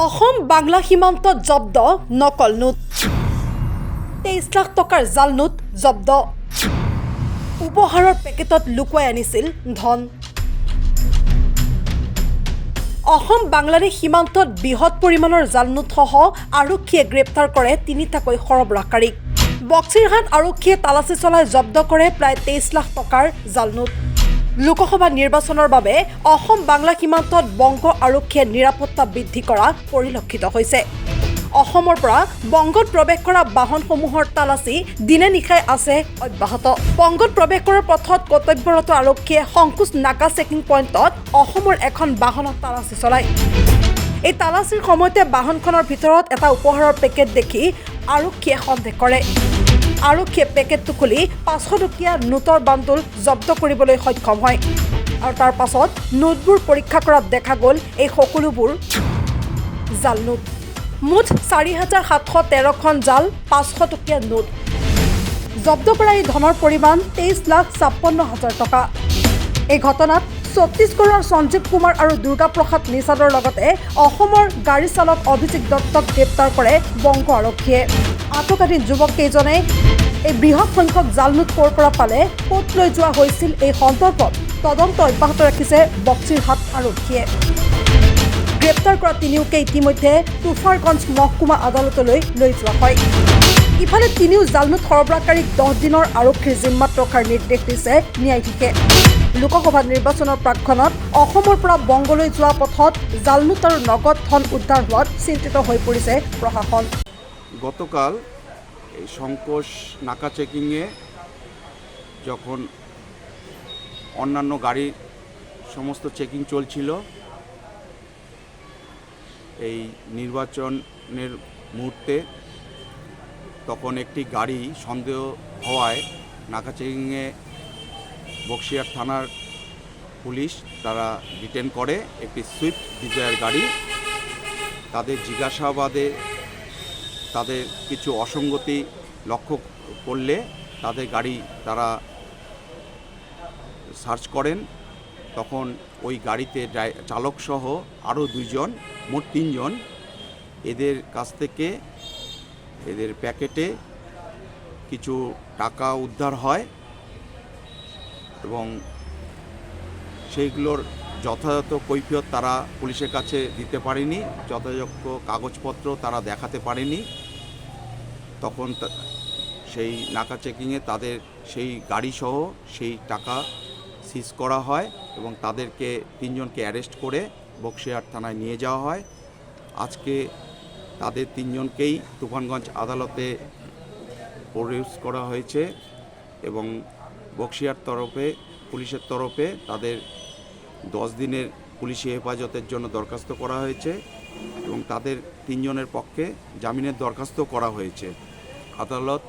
অসম বাংলা সীমান্তত জব্দ নকল নোট। তেইছ লাখ টকাৰ জাল নোট জব্দ। উপহাৰৰ পেকেটত লুকুৱাই আনিছিল ধন। অসম বাংলাদেশ সীমান্তত বৃহৎ পৰিমাণৰ জাল নোটসহ আৰক্ষীয়ে গ্ৰেপ্তাৰ কৰে তিনিটাকৈ সৰবৰাহকাৰীক। বক্সিৰহাট আৰক্ষীয়ে তালাচী চলাই জব্দ কৰে প্ৰায় তেইছ লাখ টকাৰ জাল নোট। লোকসভা নিৰ্বাচনৰ বাবে অসম বাংলা সীমান্তত বংগ আৰক্ষীয়ে নিৰাপত্তা বৃদ্ধি কৰা পৰিলক্ষিত হৈছে। অসমৰ পৰা বংগত প্ৰৱেশ কৰা বাহনসমূহৰ তালাচী দিনে নিশাই আছে অব্যাহত। বংগত প্ৰৱেশ কৰাৰ পথত কৰ্তব্যৰত আৰক্ষীয়ে সংকোচ নাকা চেকিং পইণ্টত অসমৰ এখন বাহনত তালাচী চলায়। এই তালাচীৰ সময়তে বাহনখনৰ ভিতৰত এটা উপহাৰৰ পেকেট দেখি আৰক্ষীয়ে সন্দেহ কৰে। আৰক্ষীয়ে পেকেটটো খুলি পাঁচশ টকীয়া নোটৰ বান্দোল জব্দ কৰিবলৈ সক্ষম হয়। আৰু তাৰ পাছত নোটবোৰ পৰীক্ষা কৰাত দেখা গ'ল এই সকলোবোৰ জাল নোট। মুঠ চাৰি হাজাৰ সাতশ তেৰখন জাল পাঁচশ টকীয়া নোট। জব্দ কৰা এই ধনৰ পৰিমাণ তেইছ লাখ ছাপন্ন হাজাৰ টকা। এই ঘটনাত ছত্তীশগড়ৰ সঞ্জীৱ কুমাৰ আৰু দুৰ্গা প্ৰসাদ লগতে অসমৰ গাড়ী চালক অভিজিত দত্তক গ্ৰেপ্তাৰ কৰে বংগ আৰক্ষীয়ে। আটকাধীন যুৱককেইজনে এই বৃহৎ সংখ্যক জাল নোট ক'ৰ পৰা পালে, ক'ত লৈ যোৱা হৈছিল এই সন্দৰ্ভত তদন্ত অব্যাহত ৰাখিছে বক্সিৰহাট আৰক্ষীয়ে। গ্ৰেপ্তাৰ কৰা তিনিওকে ইতিমধ্যে তুফাৰগঞ্জ মহকুমা আদালতলৈ লৈ যোৱা হয়। ইফালে তিনিও জালনোট সৰবৰাহকাৰীক দহ দিনৰ আৰক্ষীৰ জিম্মাত ৰখাৰ নিৰ্দেশ দিছে ন্যায়াধীশে। লোকসভা নিৰ্বাচনৰ প্ৰাকক্ষণত অসমৰ পৰা বংগলৈ যোৱা পথত জালনোট আৰু নগদ ধন উদ্ধাৰ হোৱাত চিন্তিত হৈ পৰিছে প্ৰশাসন। গতকাল এই সংকোষ নাকা চেকিংয়ে যখন অন্যান্য গাড়ির সমস্ত চেকিং চলছিল, এই নির্বাচনের মুহূর্তে তখন একটি গাড়ি সন্দেহ হওয়ায় নাকা চেকিংয়ে বক্সিয়ার থানার পুলিশ তারা ডিটেন করে একটি সুইফট ডিজায়ার গাড়ি। তাদের জিজ্ঞাসাবাদে তাদের কিছু অসঙ্গতি লক্ষ্য করলে তাদের গাড়ি তারা সার্চ করেন। তখন ওই গাড়িতে চালকসহ আরও দুইজন, মোট তিনজন এদের কাছ থেকে এদের প্যাকেটে কিছু টাকা উদ্ধার হয় এবং সেইগুলোর যথাযথ কৈফিয়ত তারা পুলিশের কাছে দিতে পারেনি, যথাযথ কাগজপত্র তারা দেখাতে পারেনি। তখন সেই নাকা চেকিংয়ে তাদের সেই গাড়িসহ সেই টাকা সিজ করা হয় এবং তাদেরকে তিনজনকে অ্যারেস্ট করে বক্সিরহাট থানায় নিয়ে যাওয়া হয়। আজকে তাদের তিনজনকেই তুফানগঞ্জ আদালতে প্রডিউস করা হয়েছে এবং বক্সিয়ার তরফে, পুলিশের তরফে তাদের দশ দিনের পুলিশি হেফাজতের জন্য দরখাস্ত করা হয়েছে এবং তাদের তিনজনের পক্ষে জামিনের দরখাস্ত করা হয়েছে। আদালত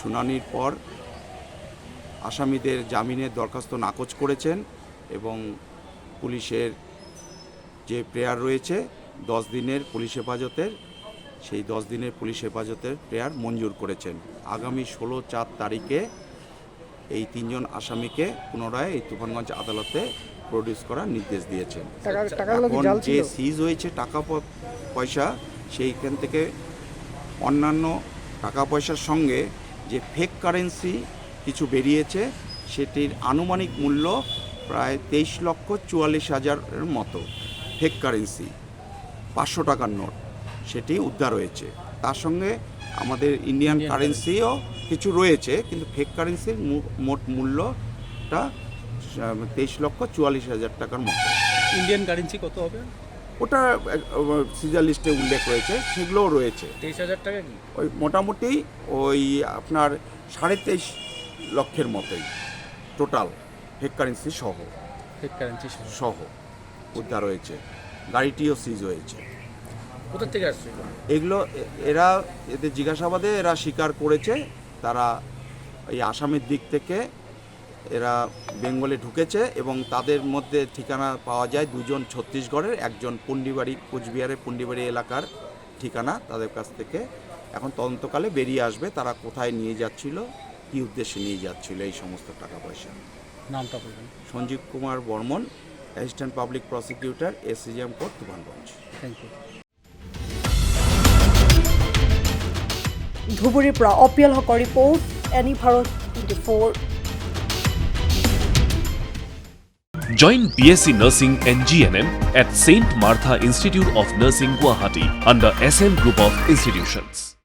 শুনানির পর আসামিদের জামিনের দরখাস্ত নাকচ করেছেন এবং পুলিশের যে প্রেয়ার রয়েছে দশ দিনের পুলিশ হেফাজতের সেই দশ দিনের পুলিশ হেফাজতের প্রেয়ার মঞ্জুর করেছেন। আগামী ষোলো চার তারিখে এই তিনজন আসামিকে পুনরায় এই তুফানগঞ্জ আদালতে প্রডিউস করার নির্দেশ দিয়েছেন। এখন যে সিজ হয়েছে টাকা পয়সা সেইখান থেকে অন্যান্য টাকা পয়সার সঙ্গে যে ফেক কারেন্সি কিছু বেরিয়েছে সেটির আনুমানিক মূল্য প্রায় তেইশ লক্ষ চুয়াল্লিশ হাজারের মতো। ফেক কারেন্সি পাঁচশো টাকার নোট। সেটি উদ্ধার হয়েছে। তার সঙ্গে আমাদের ইন্ডিয়ান কারেন্সিও কিছু রয়েছে কিন্তু ফেক কারেন্সির মোট মূল্যটা তেইশ লক্ষ চুয়াল্লিশ হাজার টাকার মতো। ইন্ডিয়ান কারেন্সি কত হবে? ওটা সিজার লিস্টে উল্লেখ রয়েছে সেগুলোও রয়েছে। তেইশ হাজার টাকা কি? ওই মোটামুটি ওই আপনার সাড়ে তেইশ লক্ষের মতোই টোটাল ফেক কারেন্সি সহ। ফেক কারেন্সি সহ উদ্ধার হয়েছে। গাড়িটিও সিজ হয়েছে। কোথা থেকে আসছে? এগুলো? এরা এদের জিজ্ঞাসাবাদে এরা স্বীকার করেছে তারা এই আসামের দিক থেকে এরা বেঙ্গলে ঢুকেছে এবং তাদের মধ্যে ঠিকানা পাওয়া যায় দুজন ছত্তিশগড়ের একজন পুন্ডিবাড়ি কোচবিহারের পুন্ডিবাড়ি এলাকার ঠিকানা তাদের কাছ থেকে। এখন তদন্তকালে বেরিয়ে আসবে তারা কোথায় নিয়ে যাচ্ছিল কী উদ্দেশ্যে নিয়ে যাচ্ছিল এই সমস্ত টাকা পয়সা। নামটা বলবেন। Sanjeev Kumar Barman assistant public prosecutor ACJM court Tufanganj thank you ধুবুৰীৰ পৰা অপিয়াল হকৰ report any Bharat twenty four Join BSc Nursing and GNM at St. Martha Institute of Nursing Guwahati under SM Group of Institutions.